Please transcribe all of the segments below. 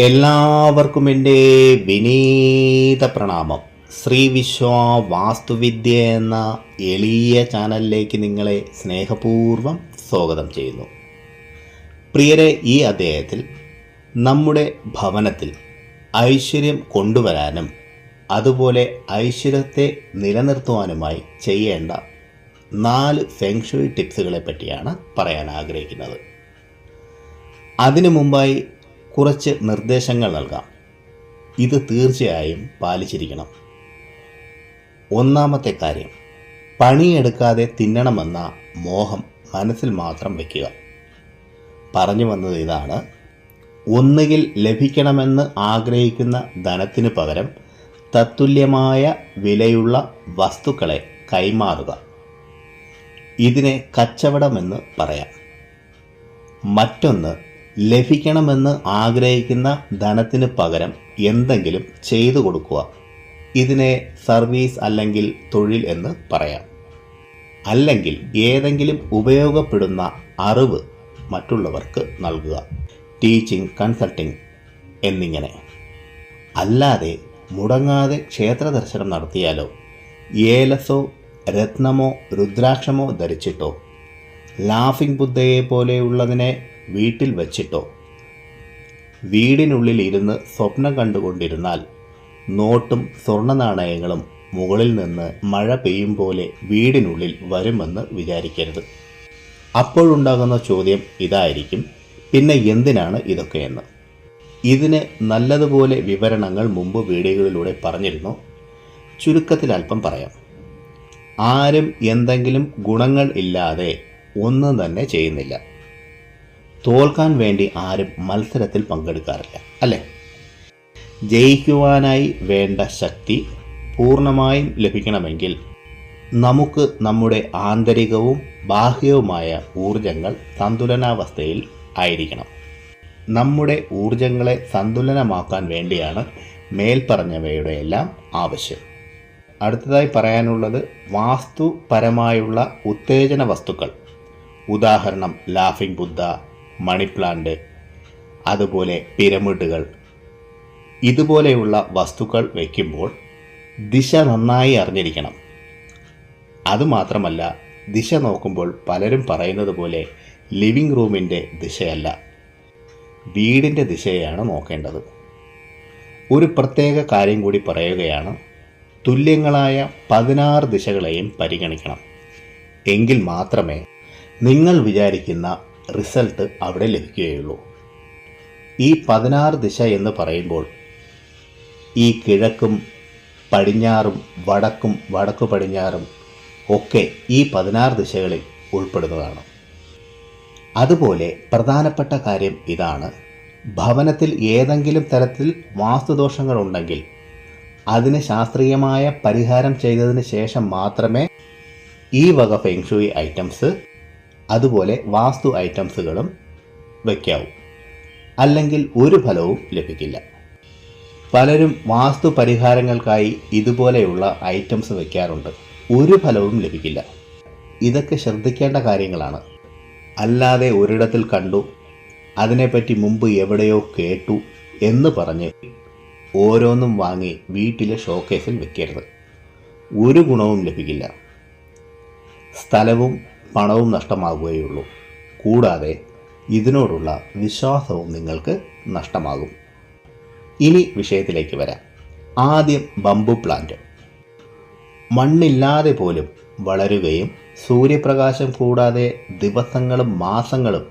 എല്ലാവർക്കും എന്റെ വിനീത പ്രണാമം. ശ്രീ വിശ്വ വാസ്തുവിദ്യ എന്ന എളിയ ചാനലിലേക്ക് നിങ്ങളെ സ്നേഹപൂർവം സ്വാഗതം ചെയ്യുന്നു. പ്രിയരെ ഈ അധ്യായത്തിൽ നമ്മുടെ ഭവനത്തിൽ ഐശ്വര്യം കൊണ്ടുവരാനും അതുപോലെ ഐശ്വര്യത്തെ നിലനിർത്തുവാനുമായി ചെയ്യേണ്ട നാല് ഫെങ്ഷുയി ടിപ്സുകളെ പറ്റിയാണ് പറയാൻ ആഗ്രഹിക്കുന്നത്. അതിനു മുമ്പായി കുറച്ച് നിർദ്ദേശങ്ങൾ നൽകാം. ഇത് തീർച്ചയായും പാലിച്ചിരിക്കണം. ഒന്നാമത്തെ കാര്യം പണിയെടുക്കാതെ തിന്നണമെന്ന മോഹം മനസ്സിൽ മാത്രം വയ്ക്കുക. പറഞ്ഞു വന്നത് ഇതാണ്. ഒന്നുകിൽ ലഭിക്കണമെന്ന് ആഗ്രഹിക്കുന്ന ധനത്തിന് പകരം തത്തുല്യമായ വിലയുള്ള വസ്തുക്കളെ കൈമാറുക. ഇതിനെ കച്ചവടമെന്ന് പറയാം. മറ്റൊന്ന് ലഭിക്കണമെന്ന് ആഗ്രഹിക്കുന്ന ധനത്തിന് പകരം എന്തെങ്കിലും ചെയ്തു കൊടുക്കുക. ഇതിനെ സർവീസ് അല്ലെങ്കിൽ തൊഴിൽ എന്ന് പറയാം. അല്ലെങ്കിൽ ഏതെങ്കിലും ഉപയോഗപ്പെടുന്ന അറിവ് മറ്റുള്ളവർക്ക് നൽകുക. ടീച്ചിങ് കൺസൾട്ടിങ് എന്നിങ്ങനെ. അല്ലാതെ മുടങ്ങാതെ ക്ഷേത്ര ദർശനം നടത്തിയാലോ? ഏലസോ രത്നമോ രുദ്രാക്ഷമോ ധരിച്ചിട്ടോ? ലാഫിംഗ് ബുദ്ധയെ പോലെയുള്ളതിനെ വീട്ടിൽ വച്ചിട്ടോ? വീടിനുള്ളിൽ ഇരുന്ന് സ്വപ്നം കണ്ടുകൊണ്ടിരുന്നാൽ നോട്ടും സ്വർണ നാണയങ്ങളും മുകളിൽ നിന്ന് മഴ പെയ്യും പോലെ വീടിനുള്ളിൽ വരുമെന്ന് വിചാരിക്കരുത്. അപ്പോഴുണ്ടാകുന്ന ചോദ്യം ഇതായിരിക്കും. പിന്നെ എന്തിനാണ് ഇതൊക്കെയെന്ന്? ഇതിന് നല്ലതുപോലെ വിവരണങ്ങൾ മുമ്പ് വീഡിയോകളിലൂടെ പറഞ്ഞിരുന്നു. ചുരുക്കത്തിൽ അല്പം പറയാം. ആരും എന്തെങ്കിലും ഗുണങ്ങൾ ഇല്ലാതെ ഒന്നും തന്നെ ചെയ്യുന്നില്ല. തോൽക്കാൻ വേണ്ടി ആരും മത്സരത്തിൽ പങ്കെടുക്കാറില്ല അല്ലേ? ജയിക്കുവാനായി വേണ്ട ശക്തി പൂർണമായും ലഭിക്കണമെങ്കിൽ നമുക്ക് നമ്മുടെ ആന്തരികവും ബാഹ്യവുമായ ഊർജങ്ങൾ സന്തുലനാവസ്ഥയിൽ ആയിരിക്കണം. നമ്മുടെ ഊർജങ്ങളെ സന്തുലനമാക്കാൻ വേണ്ടിയാണ് മേൽപ്പറഞ്ഞവയുടെ എല്ലാം ആവശ്യം. അടുത്തതായി പറയാനുള്ളത് വാസ്തുപരമായുള്ള ഉത്തേജന വസ്തുക്കൾ. ഉദാഹരണം ലാഫിംഗ് ബുദ്ധ മണി പ്ലാന്റ് അതുപോലെ പിരമിഡുകൾ. ഇതുപോലെയുള്ള വസ്തുക്കൾ വയ്ക്കുമ്പോൾ ദിശ നന്നായി അറിഞ്ഞിരിക്കണം. അതുമാത്രമല്ല ദിശ നോക്കുമ്പോൾ പലരും പറയുന്നത് പോലെ ലിവിംഗ് റൂമിന്റെ ദിശയല്ല വീടിന്റെ ദിശയാണ് നോക്കേണ്ടത്. ഒരു പ്രത്യേക കാര്യം കൂടി പറയുകയാണ് തുല്യങ്ങളായ പതിനാറ് ദിശകളെയും പരിഗണിക്കണം. എങ്കിൽ മാത്രമേ നിങ്ങൾ വിചാരിക്കുന്ന റിസൾട്ട് അവിടെ ലഭിക്കുകയുള്ളൂ. ഈ പതിനാറ് ദിശ എന്ന് പറയുമ്പോൾ ഈ കിഴക്കും പടിഞ്ഞാറും വടക്കും വടക്കു പടിഞ്ഞാറും ഒക്കെ ഈ പതിനാറ് ദിശകളിൽ ഉൾപ്പെടുന്നതാണ്. അതുപോലെ പ്രധാനപ്പെട്ട കാര്യം ഇതാണ്. ഭവനത്തിൽ ഏതെങ്കിലും തരത്തിൽ വാസ്തുദോഷങ്ങളുണ്ടെങ്കിൽ അതിന് ശാസ്ത്രീയമായ പരിഹാരം ചെയ്തതിന് ശേഷം മാത്രമേ ഈ വക ഫെങ്ഷുയി ഐറ്റംസ് അതുപോലെ വാസ്തു ഐറ്റംസുകളും വയ്ക്കാവൂ. അല്ലെങ്കിൽ ഒരു ഫലവും ലഭിക്കില്ല. പലരും വാസ്തു പരിഹാരങ്ങൾക്കായി ഇതുപോലെയുള്ള ഐറ്റംസ് വയ്ക്കാറുണ്ട്. ഒരു ഫലവും ലഭിക്കില്ല. ഇതൊക്കെ ശ്രദ്ധിക്കേണ്ട കാര്യങ്ങളാണ്. അല്ലാതെ ഒരിടത്തിൽ കണ്ടു അതിനെപ്പറ്റി മുമ്പ് എവിടെയോ കേട്ടു എന്ന് പറഞ്ഞ് ഓരോന്നും വാങ്ങി വീട്ടിലെ ഷോക്കേസിൽ വെക്കരുത് ഒരു ഗുണവും ലഭിക്കില്ല. സ്ഥലവും പണവും നഷ്ടമാകുകയുള്ളൂ കൂടാതെ ഇതിനോടുള്ള വിശ്വാസവും നിങ്ങൾക്ക് നഷ്ടമാകും. ഇനി വിഷയത്തിലേക്ക് വരാം. ആദ്യം ബംബു പ്ലാന്റ്. മണ്ണില്ലാതെ പോലും വളരുകയും സൂര്യപ്രകാശം കൂടാതെ ദിവസങ്ങളും മാസങ്ങളും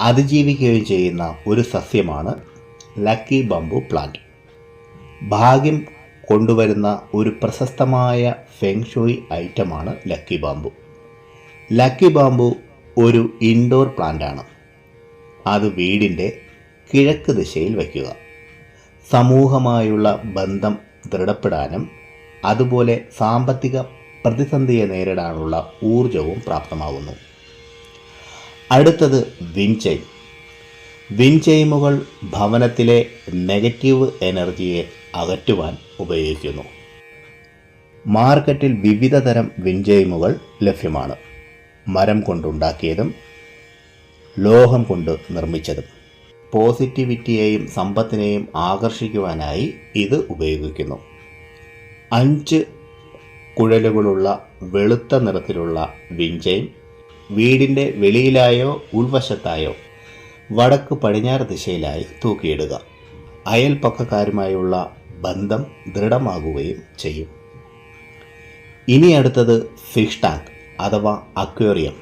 അതിജീവിക്കുകയും ചെയ്യുന്ന ഒരു സസ്യമാണ് ലക്കി ബംബു പ്ലാന്റ്. ഭാഗ്യം കൊണ്ടുവരുന്ന ഒരു പ്രശസ്തമായ ഫെങ്ഷോയി ഐറ്റമാണ് ലക്കി ബാമ്പു ലക്കി ബാമ്പു ഒരു ഇൻഡോർ പ്ലാന്റാണ് അത് വീടിന്റെ കിഴക്ക് ദിശയിൽ വയ്ക്കുക. സമൂഹമായുള്ള ബന്ധം ദൃഢപ്പെടാനും അതുപോലെ സാമ്പത്തിക പ്രതിസന്ധിയെ നേരിടാനുള്ള ഊർജവും പ്രാപ്തമാകുന്നു അടുത്തത് വിൻചൈം വിൻചൈമുകൾ ഭവനത്തിലെ നെഗറ്റീവ് എനർജിയെ അകറ്റുവാൻ ഉപയോഗിക്കുന്നു. മാർക്കറ്റിൽ വിവിധതരം വിൻചൈമുകൾ ലഭ്യമാണ്. മരം കൊണ്ടുണ്ടാക്കിയതും ലോഹം കൊണ്ട് നിർമ്മിച്ചതും. പോസിറ്റിവിറ്റിയെയും സമ്പത്തിനെയും ആകർഷിക്കുവാനായി ഇത് ഉപയോഗിക്കുന്നു. അഞ്ച് കുഴലുകളുള്ള വെളുത്ത നിറത്തിലുള്ള വിഞ്ചയും വീടിന്റെ വെളിയിലായോ ഉൾവശത്തായോ വടക്ക് പടിഞ്ഞാറ് ദിശയിലായി തൂക്കിയിടുക. അയൽപ്പക്കക്കാരുമായുള്ള ബന്ധം ദൃഢമാകുകയും ചെയ്യും. ഇനി അടുത്തത് ഫിഷ് ടാങ്ക്. അഥവാ അക്വേറിയം.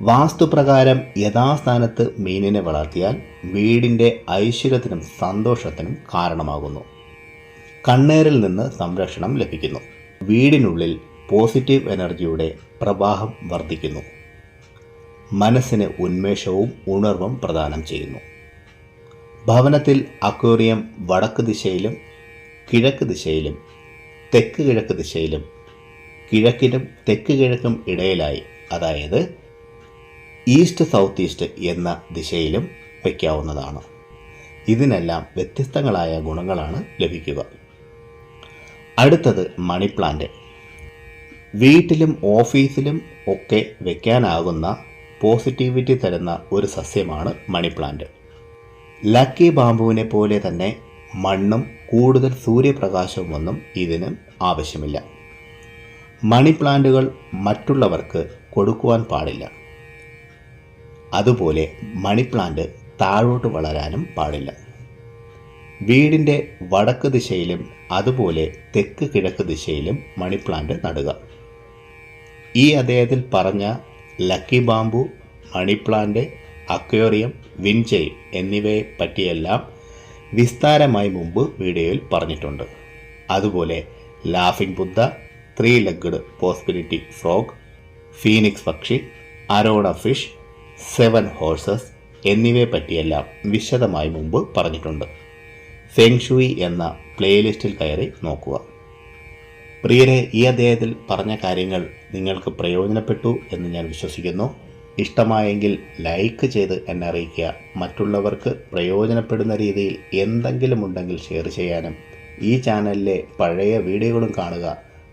വാസ്തുപ്രകാരം യഥാസ്ഥാനത്ത് മീനിനെ വളർത്തിയാൽ വീടിന്റെ ഐശ്വര്യത്തിനും സന്തോഷത്തിനും കാരണമാകുന്നു. കണ്ണേറിൽ നിന്ന് സംരക്ഷണം ലഭിക്കുന്നു. വീടിനുള്ളിൽ പോസിറ്റീവ് എനർജിയുടെ പ്രവാഹം വർദ്ധിക്കുന്നു. മനസ്സിന് ഉന്മേഷവും ഉണർവും പ്രദാനം ചെയ്യുന്നു. ഭവനത്തിൽ അക്വേറിയം വടക്ക് ദിശയിലും കിഴക്ക് ദിശയിലും തെക്ക് കിഴക്ക് ദിശയിലും കിഴക്കിനും തെക്ക് കിഴക്കും ഇടയിലായി. അതായത് ഈസ്റ്റ് സൗത്ത് ഈസ്റ്റ് എന്ന ദിശയിലും വയ്ക്കാവുന്നതാണ്. ഇതിനെല്ലാം വ്യത്യസ്തങ്ങളായ ഗുണങ്ങളാണ് ലഭിക്കുക. അടുത്തത് മണി പ്ലാന്റ് വീട്ടിലും ഓഫീസിലും ഒക്കെ വയ്ക്കാനാകുന്ന പോസിറ്റിവിറ്റി തരുന്ന ഒരു സസ്യമാണ് മണി പ്ലാന്റ് ലക്കി ബാമ്പുവിനെ പോലെ തന്നെ മണ്ണും കൂടുതൽ സൂര്യപ്രകാശവുമൊന്നും ഇതിന് ആവശ്യമില്ല. മണി പ്ലാന്റുകൾ മറ്റുള്ളവർക്ക് കൊടുക്കുവാൻ പാടില്ല. അതുപോലെ മണി പ്ലാന്റ് താഴോട്ട് വളരാനും പാടില്ല. വീടിന്റെ വടക്ക് ദിശയിലും അതുപോലെ തെക്ക് കിഴക്ക് ദിശയിലും മണി പ്ലാന്റ് നടുക. ഈ അദ്ദേഹത്തിൽ പറഞ്ഞ lucky bamboo money plant aquarium wind chime എന്നിവയെ പറ്റിയെല്ലാം വിസ്താരമായി മുമ്പ് വീഡിയോയിൽ പറഞ്ഞിട്ടുണ്ട്. അതുപോലെ laughing Buddha three legged prosperity frog phoenix പക്ഷി അരോണ ഫിഷ് സെവൻ ഹോഴ്സസ് എന്നിവയെ പറ്റിയെല്ലാം വിശദമായി മുമ്പ് പറഞ്ഞിട്ടുണ്ട്. ഫെങ്ഷുയി എന്ന പ്ലേലിസ്റ്റിൽ കയറി നോക്കുക. പ്രിയരെ ഈ അദ്ദേഹത്തിൽ പറഞ്ഞ കാര്യങ്ങൾ നിങ്ങൾക്ക് പ്രയോജനപ്പെട്ടു എന്ന് ഞാൻ വിശ്വസിക്കുന്നു. ഇഷ്ടമായെങ്കിൽ ലൈക്ക് ചെയ്ത് എന്നെ അറിയിക്കുക. മറ്റുള്ളവർക്ക് പ്രയോജനപ്പെടുന്ന രീതിയിൽ എന്തെങ്കിലും ഉണ്ടെങ്കിൽ ഷെയർ ചെയ്യാനും ഈ ചാനലിലെ പഴയ വീഡിയോകളും കാണുക.